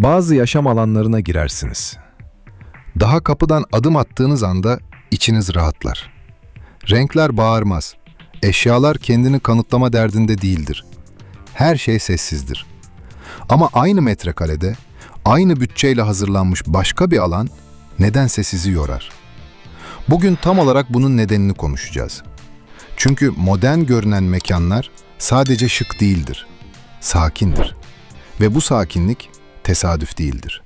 Bazı yaşam alanlarına girersiniz. Daha kapıdan adım attığınız anda içiniz rahatlar. Renkler bağırmaz. Eşyalar kendini kanıtlama derdinde değildir. Her şey sessizdir. Ama aynı metrekarede, aynı bütçeyle hazırlanmış başka bir alan nedense sizi yorar. Bugün tam olarak bunun nedenini konuşacağız. Çünkü modern görünen mekanlar sadece şık değildir, sakindir. Ve bu sakinlik tesadüf değildir.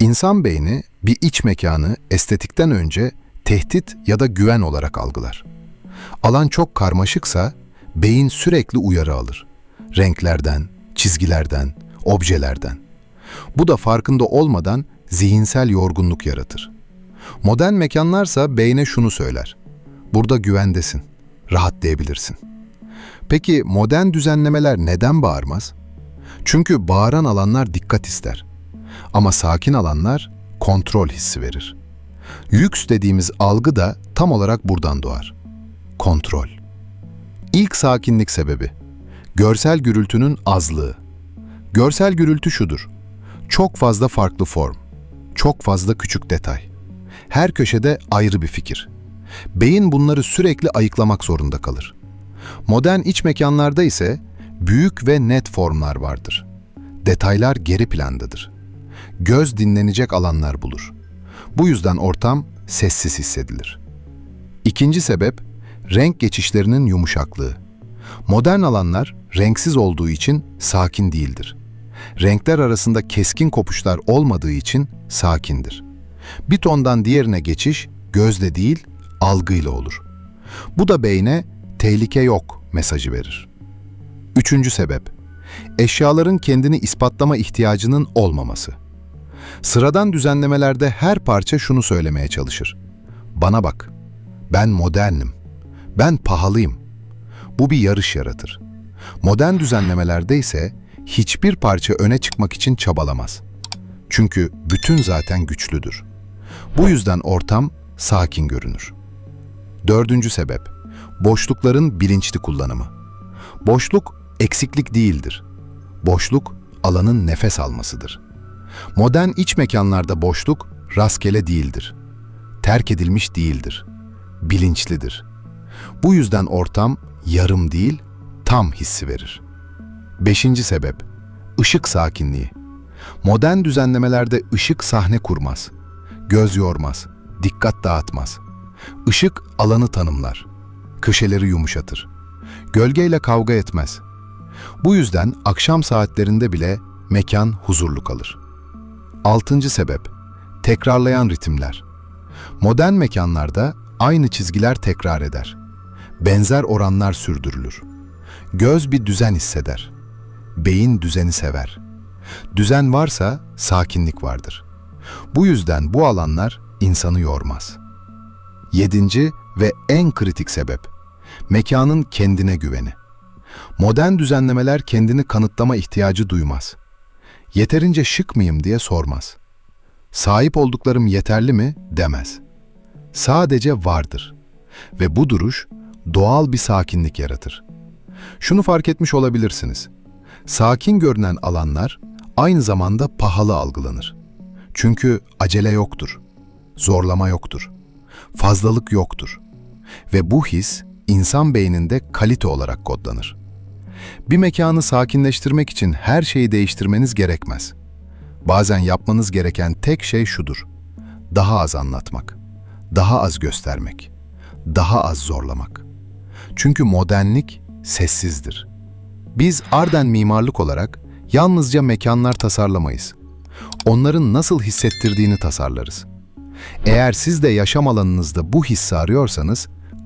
İnsan beyni bir iç mekanı estetikten önce tehdit ya da güven olarak algılar. Alan çok karmaşıksa beyin sürekli uyarı alır. Renklerden, çizgilerden, objelerden. Bu da farkında olmadan zihinsel yorgunluk yaratır. Modern mekanlarsa beyne şunu söyler. Burada güvendesin, rahatlayabilirsin. Peki modern düzenlemeler neden bağırmaz? Çünkü bağıran alanlar dikkat ister. Ama sakin alanlar kontrol hissi verir. Lüks dediğimiz algı da tam olarak buradan doğar. Kontrol. İlk sakinlik sebebi. Görsel gürültünün azlığı. Görsel gürültü şudur. Çok fazla farklı form. Çok fazla küçük detay. Her köşede ayrı bir fikir. Beyin bunları sürekli ayıklamak zorunda kalır. Modern iç mekanlarda ise büyük ve net formlar vardır. Detaylar geri plandadır. Göz dinlenecek alanlar bulur. Bu yüzden ortam sessiz hissedilir. İkinci sebep, renk geçişlerinin yumuşaklığı. Modern alanlar renksiz olduğu için sakin değildir. Renkler arasında keskin kopuşlar olmadığı için sakindir. Bir tondan diğerine geçiş gözle değil, algıyla olur. Bu da beyne tehlike yok mesajı verir. Üçüncü sebep, eşyaların kendini ispatlama ihtiyacının olmaması. Sıradan düzenlemelerde her parça şunu söylemeye çalışır. Bana bak, ben modernim, ben pahalıyım. Bu bir yarış yaratır. Modern düzenlemelerde ise hiçbir parça öne çıkmak için çabalamaz. Çünkü bütün zaten güçlüdür. Bu yüzden ortam sakin görünür. Dördüncü sebep, boşlukların bilinçli kullanımı. Boşluk eksiklik değildir. Boşluk alanın nefes almasıdır. Modern iç mekanlarda boşluk rastgele değildir. Terk edilmiş değildir. Bilinçlidir. Bu yüzden ortam yarım değil, tam hissi verir. Beşinci sebep, ışık sakinliği. Modern düzenlemelerde ışık sahne kurmaz. Göz yormaz, dikkat dağıtmaz. Işık alanı tanımlar. Köşeleri yumuşatır. Gölgeyle kavga etmez. Bu yüzden akşam saatlerinde bile mekan huzurlu kalır. Altıncı sebep, tekrarlayan ritimler. Modern mekanlarda aynı çizgiler tekrar eder. Benzer oranlar sürdürülür. Göz bir düzen hisseder. Beyin düzeni sever. Düzen varsa sakinlik vardır. Bu yüzden bu alanlar insanı yormaz. Yedinci ve en kritik sebep, mekanın kendine güveni. Modern düzenlemeler kendini kanıtlama ihtiyacı duymaz. Yeterince şık mıyım diye sormaz. Sahip olduklarım yeterli mi demez. Sadece vardır. Ve bu duruş doğal bir sakinlik yaratır. Şunu fark etmiş olabilirsiniz. Sakin görünen alanlar aynı zamanda pahalı algılanır. Çünkü acele yoktur. Zorlama yoktur. Fazlalık yoktur. Ve bu his insan beyninde kalite olarak kodlanır. Bir mekanı sakinleştirmek için her şeyi değiştirmeniz gerekmez. Bazen yapmanız gereken tek şey şudur. Daha az anlatmak, daha az göstermek, daha az zorlamak. Çünkü modernlik sessizdir. Biz Arden mimarlık olarak yalnızca mekanlar tasarlamayız. Onların nasıl hissettirdiğini tasarlarız. Eğer siz de yaşam alanınızda bu hissi arıyorsanız